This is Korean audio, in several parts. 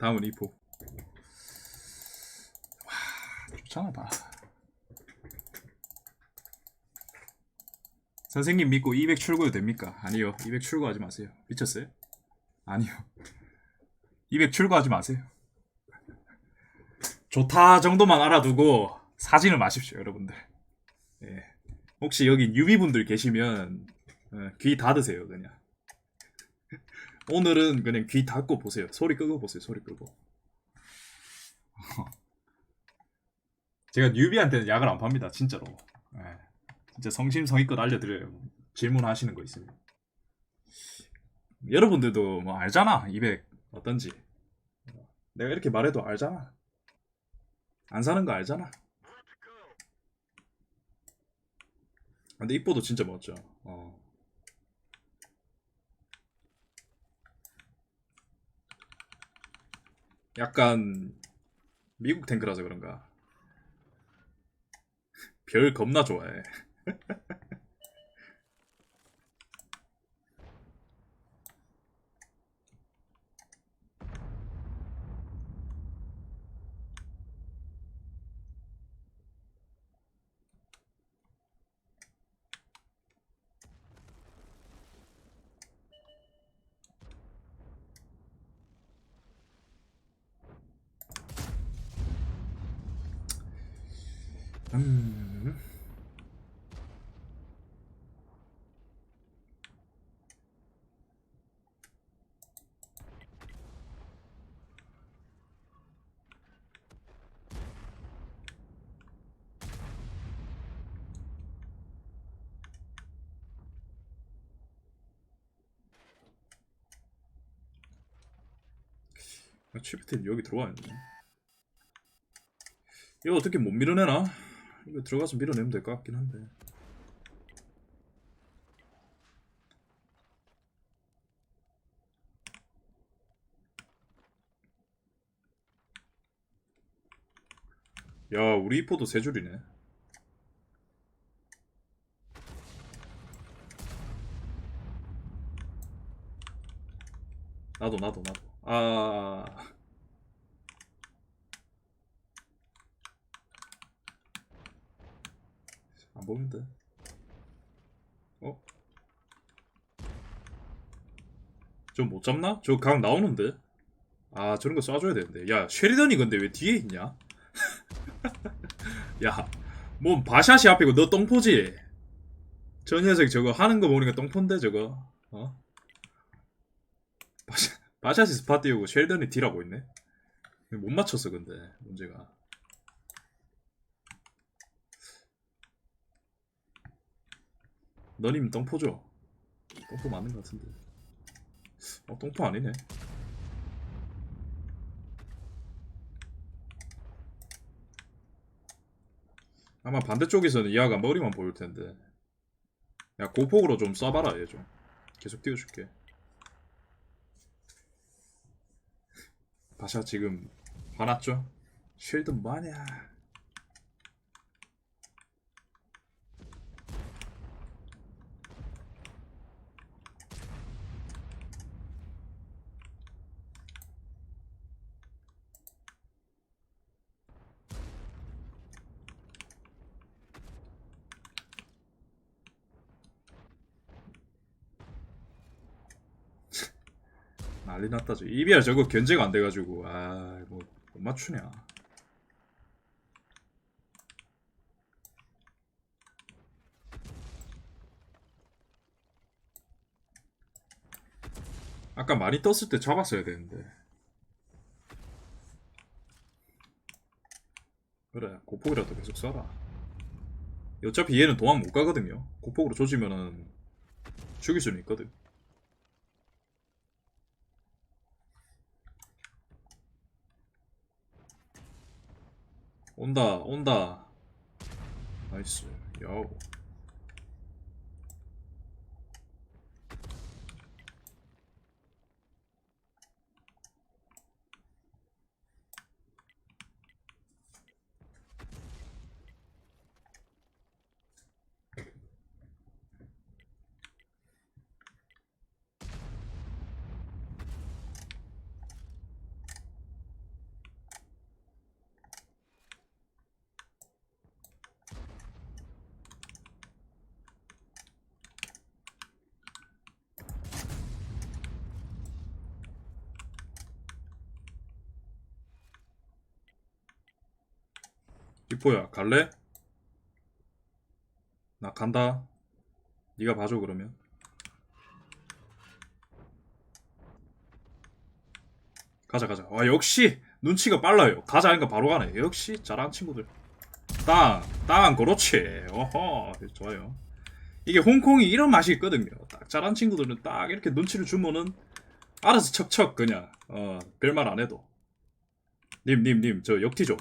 다음은 이포. 와, 좋잖아 다. 선생님 믿고 200 출고도 됩니까? 아니요. 200 출고하지 마세요. 미쳤어요? 아니요. 200 출고하지 마세요. 좋다 정도만 알아두고 사진을 마십시오, 여러분들. 예. 혹시 여기 유비분들 계시면 어, 귀 닫으세요, 그냥. 오늘은 그냥 귀 닫고 보세요. 소리 끄고 보세요. 소리 끄고. 제가 뉴비한테는 약을 안 팝니다. 진짜로. 예. 진짜 성심성의껏 알려드려요. 질문하시는 거 있으면. 여러분들도 뭐 알잖아. 200 어떤지. 내가 이렇게 말해도 알잖아. 안 사는 거 알잖아. 근데 이뻐도 진짜 멋져. 어. 약간 미국 탱크라서 그런가. 별 겁나 좋아해. 음. 치프텐 여기 들어와 있네. 이거 어떻게 못 밀어내나? 이거 들어가서 밀어내면 될 것 같긴 한데. 야, 우리 이포도 세 줄이네. 나도 나도 나도. 아. 안 보면 돼. 어? 좀못 잡나? 저각 나오는데? 아 저런 거 쏴줘야 되는데 야 쉐리던이 근데 왜 뒤에 있냐? 야뭐 바샷이 앞이고 너 똥포지? 저 녀석 저거 하는 거 보니까 똥포인데 저거 어? 바샷, 바샷이 스팟 띄우고 쉐리던이 딜하고 있네 못 맞췄어 근데 문제가 너님 똥포죠? 똥포 맞는 것 같은데. 어, 똥포 아니네. 아마 반대쪽에서는 이하가 머리만 보일 텐데. 야, 고폭으로 좀 쏴봐라, 얘 좀. 계속 띄워줄게. 바샤 지금 화났죠? 쉴드 뭐하냐? 난리 났다죠. EBR 저거 견제가 안 돼가지고 아뭐 못 맞추냐. 아까 많이 떴을 때 잡았어야 되는데. 그래 고폭이라도 계속 쏴라. 어차피 얘는 도망 못 가거든요. 고폭으로 조지면은 죽일 수는 있거든. 온다 온다. 나이스. 야오 이포야 갈래? 나 간다. 네가 봐줘 그러면. 가자 가자. 와 역시 눈치가 빨라요. 가자 하니까 바로 가네. 역시 잘하는 친구들. 땅, 땅 그렇지. 어허 좋아요. 이게 홍콩이 이런 맛이 있거든요. 딱 잘하는 친구들은 딱 이렇게 눈치를 주면은 알아서 척척 그냥 어 별말 안 해도. 님 님 님 저 역티 좀.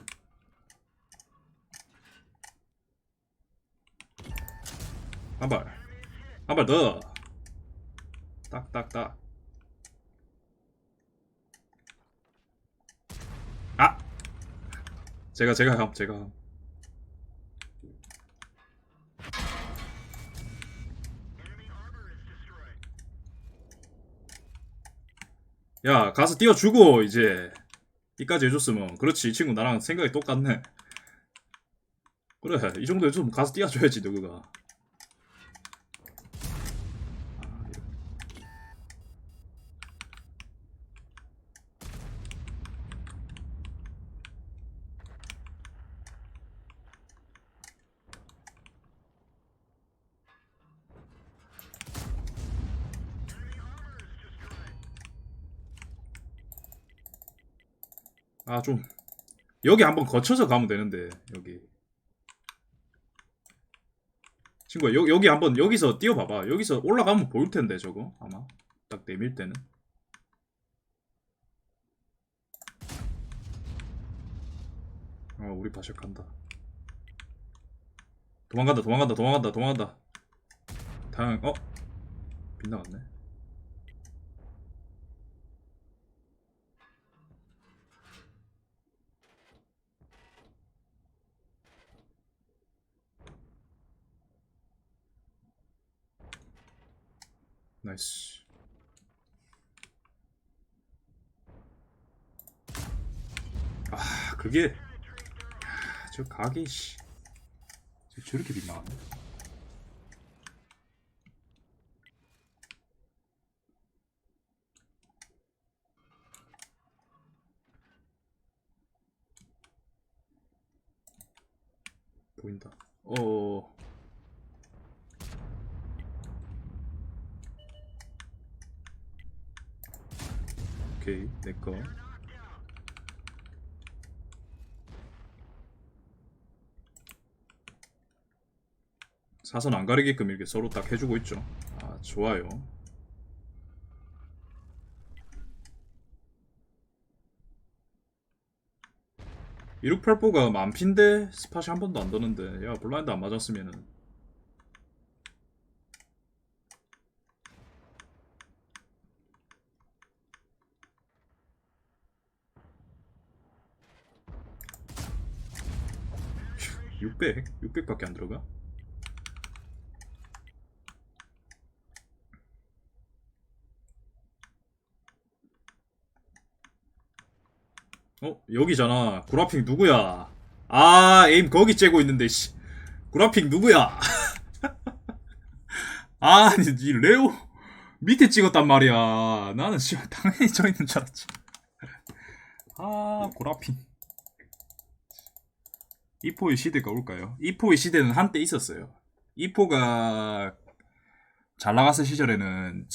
한 발. 한 발 더. 딱, 딱, 딱. 아! 제가, 제가 함, 제가 함. 야, 가서 띄워주고, 이제. 이까지 해줬으면. 그렇지, 이 친구 나랑 생각이 똑같네. 그래, 이 정도 해주면 가서 띄워줘야지, 누구가. 아, 좀. 여기 한번 거쳐서 가면 되는데, 여기. 친구야, 여, 여기 한번, 여기서 뛰어봐봐. 여기서 올라가면 보일 텐데, 저거. 아마. 딱 내밀 때는. 어, 우리 바셔 간다. 도망간다, 도망간다, 도망간다, 도망간다. 다행, 어? 빗나갔네. 나이스. 아, 그게 아, 저 가게 씨. 저 저렇게 빗나가네. 보인다. 어. 오케이, 내 거. 사선 안 가리게끔 이렇게 서로 딱 해주고 있죠. 아, 좋아요. 이륙팔보가 만핀데 스팟이 한 번도 안 도는데 야 블라인드 안 맞았으면은 600? 600밖에 안 들어가? 어? 여기잖아. 구라핑 누구야? 아 에임 거기 째고 있는데 씨. 구라핑 누구야? 아니 이 레오 밑에 찍었단 말이야. 나는 씨 당연히 저 있는 줄 알았지. 아 구라핑 이포의 시대가 올까요? 이포의 시대는 한때 있었어요 이포가 잘 나갔을 시절에는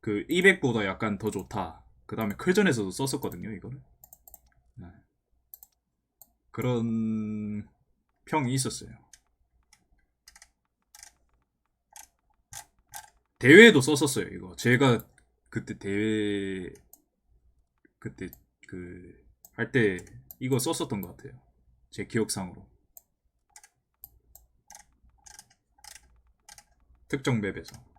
그 200보다 약간 더 좋다 그 다음에 클전에서도 썼었거든요 이거를 네. 그런 평이 있었어요. 대회에도 썼었어요, 이거. 제가 그때 대회 그때 그 할 때 이거 썼었던 것 같아요. 제 기억상으로. 특정 맵에서.